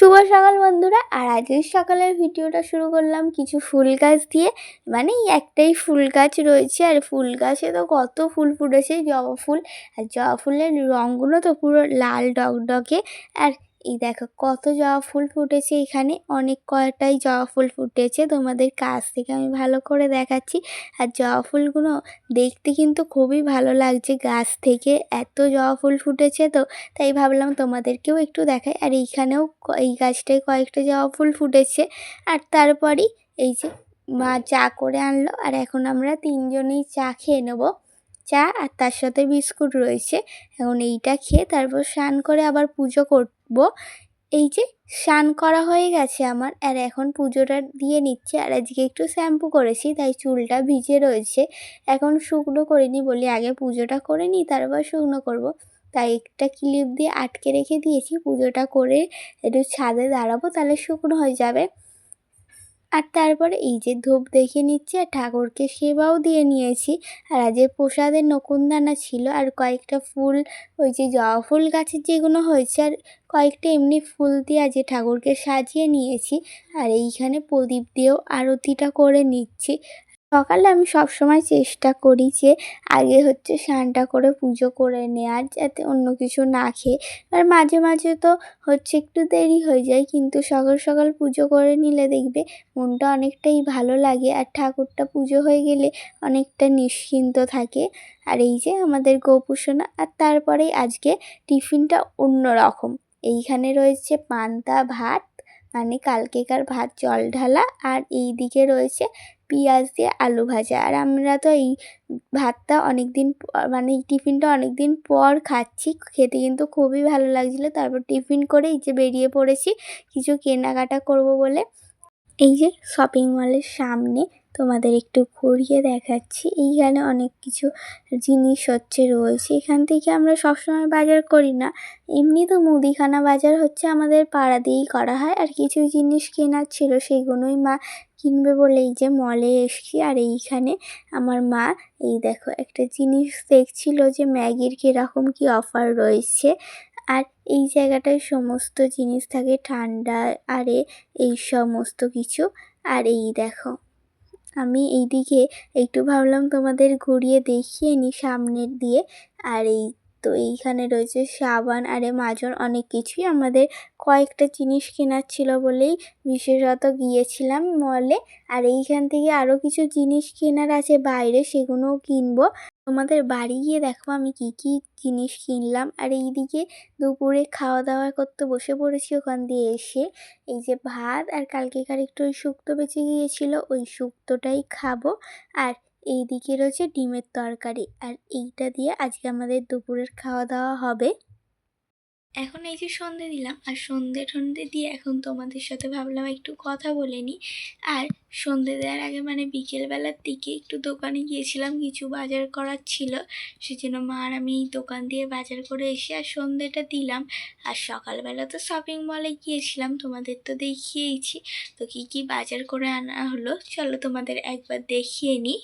শুভ সকাল বন্ধুরা। আর আজকের সকালের ভিডিওটা শুরু করলাম কিছু ফুল গাছ দিয়ে। মানে একটাই ফুল গাছ রয়েছে। আর ফুল গাছে তো কত ফুল ফুটেছে, জবা ফুল। আর জবা ফুলের রঙগুলো তো পুরো লাল ডগডগে আর এই দেখো কত জবা ফুল ফুটেছে এখানে। অনেক কয়টাই জবা ফুল ফুটেছে। তোমাদের কাছ থেকে আমি ভালো করে দেখাচ্ছি। আর জবা ফুলগুলো দেখতে কিন্তু খুবই ভালো লাগছে গাছ থেকে। এত জবা ফুল ফুটেছে তো, তাই ভাবলাম তোমাদেরকেও একটু দেখাই। আর এইখানেও এই গাছটায় কয়েকটা জবা ফুল ফুটেছে। আর তারপরই এই যে মা চা করে আনলো। আর এখন আমরা তিনজনেই চা খেয়ে নেব। চা আর তার সাথে বিস্কুট রয়েছে। এখন এইটা খেয়ে তারপর স্নান করে আবার পুজো করব। এই যে স্নান করা হয়ে গেছে আমার আর এখন পুজোটা দিয়ে নিচ্ছে আর আজকে একটু শ্যাম্পু করেছি, তাই চুলটা ভিজে রয়েছে। এখন শুকনো করিনি বলি আগে পুজোটা করে নিই, তারপর শুকনো করব। তাই একটা ক্লিপ দিয়ে আটকে রেখে দিয়েছি, পুজোটা করে একটু ছাদে দাঁড়াবো, তাহলে শুকনো হয়ে যাবে। আর তারপরে এই যে ধূপ দেখে নিচ্ছি আর ঠাকুরকে সেবাও দিয়ে নিয়েছি। আর আজ প্রসাদের নকুনদানা ছিল আর কয়েকটা ফুল, ওই যে জবা ফুল গাছের যেগুলো হয়েছে আর কয়েকটা এমনি ফুল দিয়ে আজ ঠাকুরকে সাজিয়ে নিয়েছি। আর এইখানে প্রদীপ দিয়েও আরতিটা করে নিচ্ছি। সকালে আমি সবসময় চেষ্টা করি যে আগে হচ্ছে স্নানটা করে পুজো করে নেওয়ার যাতে অন্য কিছু না খেয়ে। আর মাঝে মাঝে তো হচ্ছে একটু দেরি হয়ে যায়, কিন্তু সকাল সকাল পুজো করে নিলে দেখবে মনটা অনেকটাই ভালো লাগে। আর ঠাকুরটা পুজো হয়ে গেলে অনেকটা নিশ্চিন্ত থাকে। আর এই যে আমাদের গোপুসোনা, আর তারপরেই আজকে টিফিনটা অন্য রকম এইখানে রয়েছে পান্তা ভাত মানে কালকেকার ভাত জল ঢালা, আর এই দিকে রয়েছে পেঁয়াজ দিয়ে আলু ভাজা। আর আমরা তো এই ভাতটা অনেক দিন মানে এই টিফিনটা অনেক দিন পর খাচ্ছি। খেতে কিন্তু খুবই ভালো লাগছিল। তারপর টিফিন করে এই যে বেরিয়ে পড়েছি। কিছু কেনাকাটা করব বলে। এই যে শপিং মলের সামনে তোমাদের একটু ঘুরিয়ে দেখাচ্ছি। এইখানে অনেক কিছু জিনিস হচ্ছে, রয়েছে। এখান থেকে আমরা সবসময় বাজার করি না। এমনি তো মুদিখানা বাজার হচ্ছে আমাদের পাড়া দিয়েই করা হয়। আর কিছু জিনিস কেনার ছিল সেইগুলোই মা কিনবে বলে এই যে মলে এসছি। আর এইখানে আমার মা, এই দেখো, একটা জিনিস দেখছিল যে ম্যাগির কীরকম কী অফার রয়েছে। আর এই জায়গাটায় সমস্ত জিনিস থাকে, ঠান্ডা আরে এই সমস্ত কিছু। আর এই দেখো আমি এইদিকে একটু ভাবলাম তোমাদের ঘুরিয়ে দেখিয়ে নিই সামনের দিয়ে আর এই তো এইখানে রয়েছে সাবান, আরে মাজন অনেক কিছুই। আমাদের কয়েকটা জিনিস কেনার ছিল বলেই বিশেষত গিয়েছিলাম মলে আর এইখান থেকে আরও কিছু জিনিস কেনার আছে বাইরে সেগুলোও কিনবো। তোমাদের বাড়ি গিয়ে দেখো আমি কি কি জিনিস কিনলাম। আর এইদিকে দুপুরে খাওয়া দাওয়া করতে বসে পড়েছি ওখান দিয়ে এসে। এই যে ভাত, আর কালকেকার একটু ওই শুক্তো বেঁচে গিয়েছিল, ওই শুক্তোটাই খাব। আর এইদিকে রয়েছে ডিমের তরকারি আর এইটা দিয়ে আজকে আমাদের দুপুরের খাওয়া দাওয়া হবে। এখন এই যে সন্ধে দিলাম আর সন্ধে টন্ধে দিয়ে এখন তোমাদের সাথে ভাবলাম একটু কথা বলে নিই। আর সন্ধে দেওয়ার আগে মানে বিকেলবেলার দিকে একটু দোকানে গিয়েছিলাম, কিছু বাজার করার ছিল। সেজন্য মা আর আমি এই দোকান দিয়ে বাজার করে এসে আর সন্ধেটা দিলাম। আর সকালবেলা তো শপিং মলে গিয়েছিলাম, তোমাদের তো দেখিয়েইছি। তো কী কী বাজার করে আনা হলো, চলো তোমাদের একবার দেখিয়ে নিই।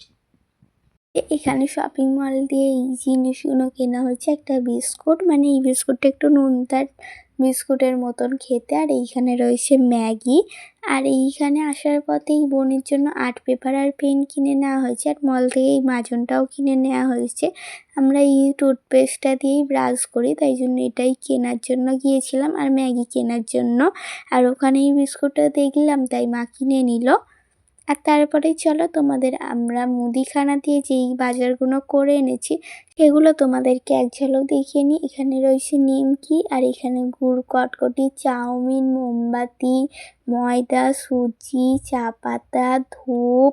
এখানে শপিং মল দিয়ে এই জিনিসগুলো কেনা হয়েছে একটা বিস্কুট। মানে এই বিস্কুটটা একটু নুনতার বিস্কুটের মতন খেতে। আর এইখানে রয়েছে ম্যাগি। আর এইখানে আসার পথে এই বোনের জন্য আর্ট পেপার আর পেন কিনে নেওয়া হয়েছে। আর মল থেকে এই মাজনটাও কিনে নেওয়া হয়েছে। আমরা এই টুথপেস্টটা দিয়েই ব্রাশ করি, তাই জন্য এটাই কেনার জন্য গিয়েছিলাম। আর ম্যাগি কেনার জন্য। আর ওখানে এই বিস্কুটটা দেখলাম, তাই মা কিনে নিল। আর তারপরে চলো তোমাদের আমরা মুদিখানা দিয়ে যেই বাজারগুলো করে এনেছি সেগুলো তোমাদেরকে এক ঝলক দেখিয়ে নিই। এখানে রয়েছে নিমকি, আর এখানে গুড়, কটকটি, চাউমিন, মোমবাতি, ময়দা, সুজি, চা পাতা, ধূপ,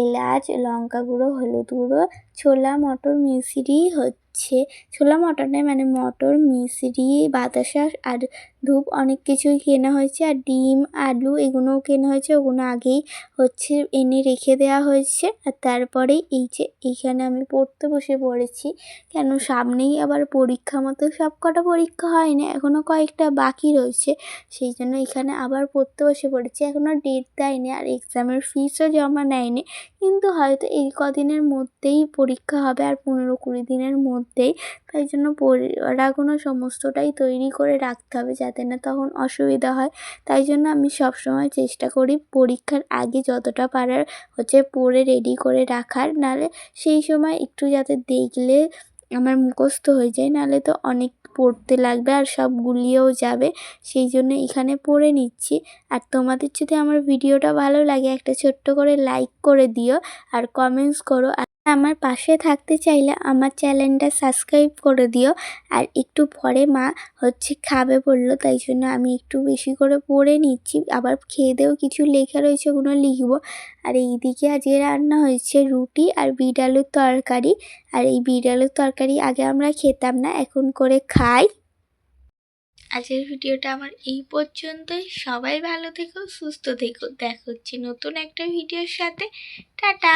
এলাচ, লঙ্কা গুঁড়ো, হলুদ গুঁড়ো, ছোলা, মটর মিশ্রি হচ্ছে। ছোলা, মটরে মানে মটর মিশ্রি বাতাসা, আর ধূপ অনেক কিছুই কেনা হয়েছে। আর ডিম, আলু এগুলোও কেনা হয়েছে। ওগুলো আগেই হচ্ছে এনে রেখে দেওয়া হয়েছে। আর তারপরে এই যে এইখানে আমি পড়তে বসে পড়েছি। কেন সামনেই আবার পরীক্ষা মতো সব কটা পরীক্ষা হয় না এখনও কয়েকটা বাকি রয়েছে। সেই জন্য এখানে আবার পড়তে বসে পড়েছি। এখনও ডেট দেয়নি আর এক্সামের ফিসও জমা নেয়নি। কিন্তু হয়তো এই কদিনের মধ্যেই পরীক্ষা হবে আর পনেরো কুড়ি দিনের মধ্যেই। তাই জন্য পড়াগুলো সমস্তটাই তৈরি করে রাখতে হবে যাতে না তখন অসুবিধা হয়। তাই জন্য আমি সবসময় চেষ্টা করি পরীক্ষার আগে যতটা পারার হচ্ছে পড়ে রেডি করে রাখার। নাহলে সেই সময় একটু যাতে দেখলে আমার মুখস্থ হয়ে যায় নাহলে তো অনেক পড়তে লাগবে আর সব গুলিয়েও যাবে। সেই জন্য এখানে পড়ে নিচ্ছি। আর তোমাদের যদি আমার ভিডিওটা ভালো লাগে একটা ছোট্ট করে লাইক করে দিও আর কমেন্টস করো। আমার পাশে থাকতে চাইলে আমার চ্যানেলটা সাবস্ক্রাইব করে দিও। আর একটু পরে মা হচ্ছে খাবে বলল, তাই জন্য আমি একটু বেশি করে পড়ে নিচ্ছি। আবার খেয়ে দেও কিছু লেখা রয়েছে, ওগুলো লিখব। আর এইদিকে আজকে রান্না হয়েছে রুটি আর বিট আলুর তরকারি। আর এই বিট আলুর তরকারি আগে আমরা খেতাম না, এখন করে খাই। আজকের ভিডিওটা আমার এই পর্যন্তই। সবাই ভালো থেকো, সুস্থ থেকো। দেখা হচ্ছে নতুন একটা ভিডিওর সাথে। টাটা!